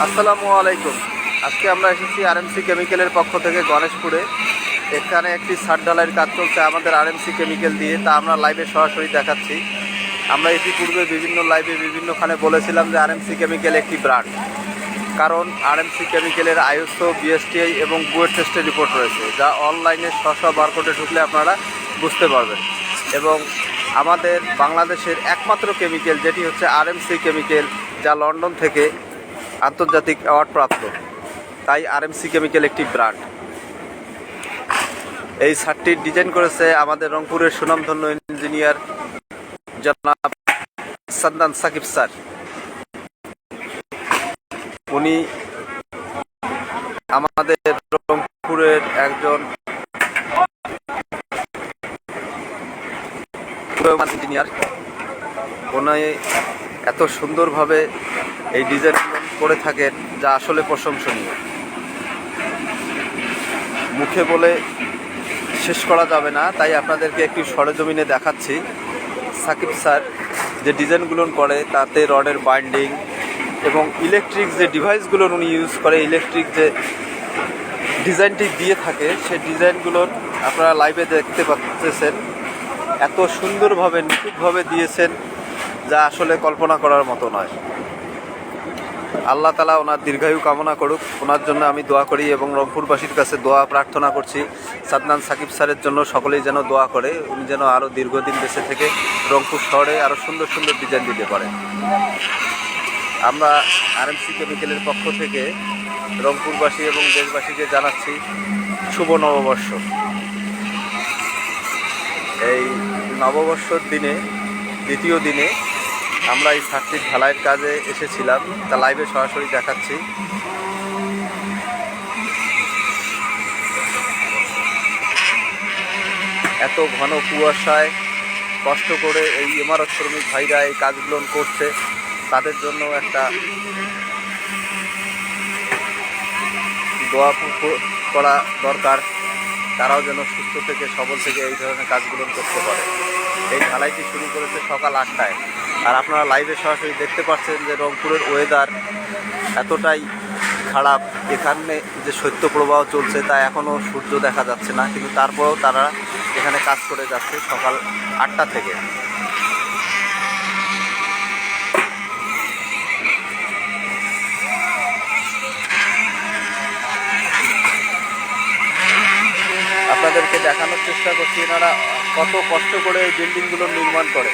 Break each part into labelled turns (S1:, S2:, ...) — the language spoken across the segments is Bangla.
S1: আসসালামু আলাইকুম। আজকে আমরা এসেছি আরএমসি কেমিক্যালের পক্ষ থেকে গণেশপুরে। এখানে একটি সার ঢালাইয়ের কাজ চলছে আমাদের আরএমসি কেমিক্যাল দিয়ে। তা আমরা লাইভে সরাসরি দেখাচ্ছি। আমরা ইতিপূর্বে বিভিন্ন লাইভে বিভিন্নখানে বলেছিলাম যে আরএমসি কেমিক্যাল একটি ব্র্যান্ড কারণ আরএমসি কেমিক্যালের আইএসও বিএসটিআই এবং বুয়েট টেস্টের রিপোর্ট রয়েছে, যা অনলাইনে স্ব বারকোডে ঢুকলে আপনারা বুঝতে পারবেন। এবং আমাদের বাংলাদেশের একমাত্র কেমিক্যাল যেটি হচ্ছে আরএমসি কেমিক্যাল যা লন্ডন থেকে আন্তর্জাতিক অ্যাওয়ার্ড প্রাপ্ত। তাই আরএমসি কেমিক্যাল একটি ব্র্যান্ড। এই শার্টটির ডিজাইন করেছে আমাদের রংপুরের সুনামধন্য ইঞ্জিনিয়ার জনাব সাদ্দান সাকিব স্যার। উনি আমাদের রংপুরের একজন ইঞ্জিনিয়ার। উনি এত সুন্দরভাবে এই ডিজাইন করে থাকেন, যা আসলে প্রশংসনীয়। মুখে বলে শেষ করা যাবে না, তাই আপনাদেরকে একটু সরেজমিনে দেখাচ্ছি। সাকিব স্যার যে ডিজাইনগুলো করে, তাতে রডের বাইন্ডিং এবং ইলেকট্রিক যে ডিভাইসগুলো উনি ইউজ করে ইলেকট্রিক যে ডিজাইনটি দিয়ে থাকে, সেই ডিজাইনগুলোর আপনারা লাইভে দেখতে পাচ্ছেন। এত সুন্দরভাবে, নিখুঁতভাবে দিয়েছেন, যা আসলে কল্পনা করার মতো নয়। আল্লাহ তালা ওনার দীর্ঘায়ু কামনা করুক। ওনার জন্য আমি দোয়া করি এবং রংপুরবাসীর কাছে দোয়া প্রার্থনা করছি। সাদনান সাকিব স্যারের জন্য সকলেই যেন দোয়া করে, উনি যেন আরও দীর্ঘদিন বেঁচে থেকে রংপুর শহরে আরও সুন্দর সুন্দর ডিজাইন দিতে পারে। আমরা আরএমসি কেমিক্যালের পক্ষ থেকে রংপুরবাসী এবং দেশবাসীকে জানাচ্ছি শুভ নববর্ষ। এই নববর্ষর দিনে, দ্বিতীয় দিনে আমরা এই ছাত্রীর ঢালাইয়ের কাজে এসেছিলাম। তা লাইভে সরাসরি দেখাচ্ছি। এত ঘন কুয়াশায় কষ্ট করে এই ইমারত শ্রমিক ভাইরা এই কাজগুলো করছে। তাদের জন্য একটা দোয়া করা দরকার। তারাও যেন সুস্থ থেকে সবল থেকে এই ধরনের কাজগুলো করতে পারে। এই ঢালাইটি শুরু করেছে সকাল আটটায়। আর আপনারা লাইভে সরাসরি দেখতে পাচ্ছেন যে রংপুরের ওয়েদার এতটাই খারাপ। এখানে যে শৈত্যপ্রবাহ চলছে তা এখনও সূর্য দেখা যাচ্ছে না, কিন্তু তারপরেও তারা এখানে কাজ করে যাচ্ছে সকাল আটটা থেকে। আপনাদেরকে দেখানোর চেষ্টা করছি, এনারা কত কষ্ট করে এই বিল্ডিংগুলো নির্মাণ করে।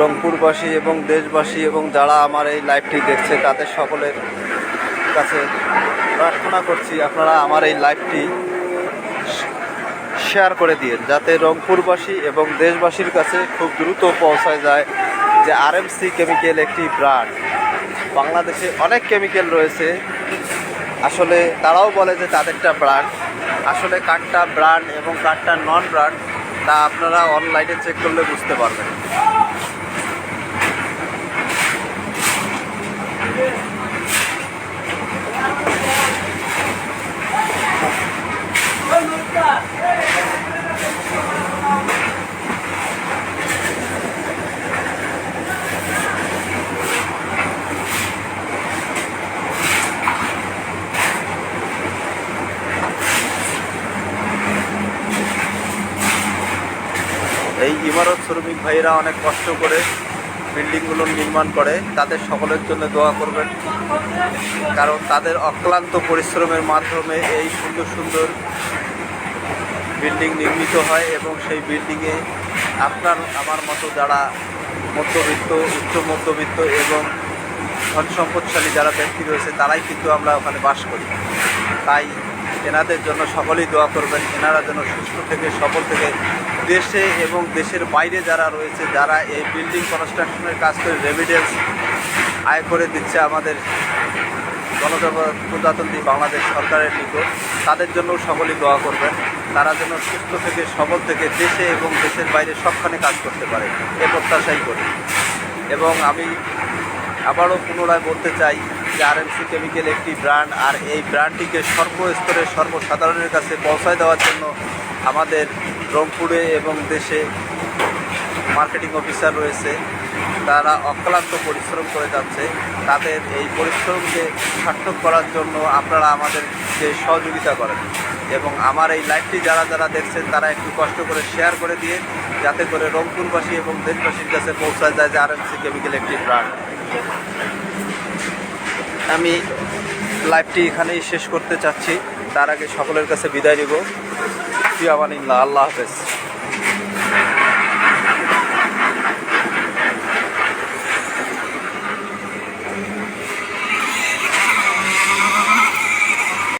S1: রংপুরবাসী এবং দেশবাসী এবং যারা আমার এই লাইভটি দেখছে, তাদের সকলের কাছে প্রার্থনা করছি, আপনারা আমার এই লাইভটি শেয়ার করে দিন যাতে রংপুরবাসী এবং দেশবাসীর কাছে খুব দ্রুত পৌঁছায় যায় যে আরএমসি কেমিক্যাল একটি ব্র্যান্ড বাংলাদেশে অনেক কেমিক্যাল রয়েছে। আসলে তারাও বলে যে তাদেরটা ব্র্যান্ড আসলে কাঠটা ব্র্যান্ড এবং কাঠটা নন ব্র্যান্ড তা আপনারা অনলাইনে চেক করলে বুঝতে পারবেন। এই ইমারত শ্রমিক ভাইয়েরা অনেক কষ্ট করে বিল্ডিংগুলো নির্মাণ করে, তাদের সকলের জন্য দোয়া করবেন। কারণ তাদের অক্লান্ত পরিশ্রমের মাধ্যমে এই সুন্দর সুন্দর বিল্ডিং নির্মিত হয় এবং সেই বিল্ডিংয়ে আপনার, আমার মতো যারা মধ্যবিত্ত, উচ্চ মধ্যবিত্ত এবং ধন সম্পদশালী যারা ব্যক্তি রয়েছে, তারাই কিন্তু আমরা ওখানে বাস করি। তাই এনাদের জন্য সকলেই দোয়া করবেন। এনারা যেন সুস্থ থেকে সফল থেকে দেশে এবং দেশের বাইরে যারা রয়েছে, যারা এই বিল্ডিং কনস্ট্রাকশনের কাজ করে রেভিডেন্স আয় করে দিচ্ছে আমাদের গণপ্রজাতন্ত্রী বাংলাদেশ সরকারের নিকট, তাদের জন্য সকলেই দোয়া করবেন। তারা যেন সুস্থ থেকে, সবল থেকে দেশে এবং দেশের বাইরে সবখানে কাজ করতে পারে, এ প্রত্যাশাই করি। এবং আমি আবারও পুনরায় বলতে চাই যে আরএমসি কেমিক্যাল একটি ব্র্যান্ড আর এই ব্র্যান্ডটিকে সর্বস্তরের সর্বসাধারণের কাছে পৌঁছায় দেওয়ার জন্য আমাদের রংপুরে এবং দেশে মার্কেটিং অফিসার রয়েছে। তারা অক্লান্ত পরিশ্রম করে যাচ্ছে। তাদের এই পরিশ্রমকে সার্থক করার জন্য আপনারা আমাদেরকে সহযোগিতা করেন। এবং আমার এই লাইভটি যারা যারা দেখছেন, তারা একটু কষ্ট করে শেয়ার করে দিয়ে যাতে করে রংপুরবাসী এবং দেশবাসীর কাছে পৌঁছায় যায় যে আরএমসি কেমিক্যাল একটি ব্র্যান্ড আমি লাইভটি এখানেই শেষ করতে চাচ্ছি। তার আগে সকলের কাছে বিদায় নিব। ফিয়ামানিল্লাহ আল্লাহ হাফেজ।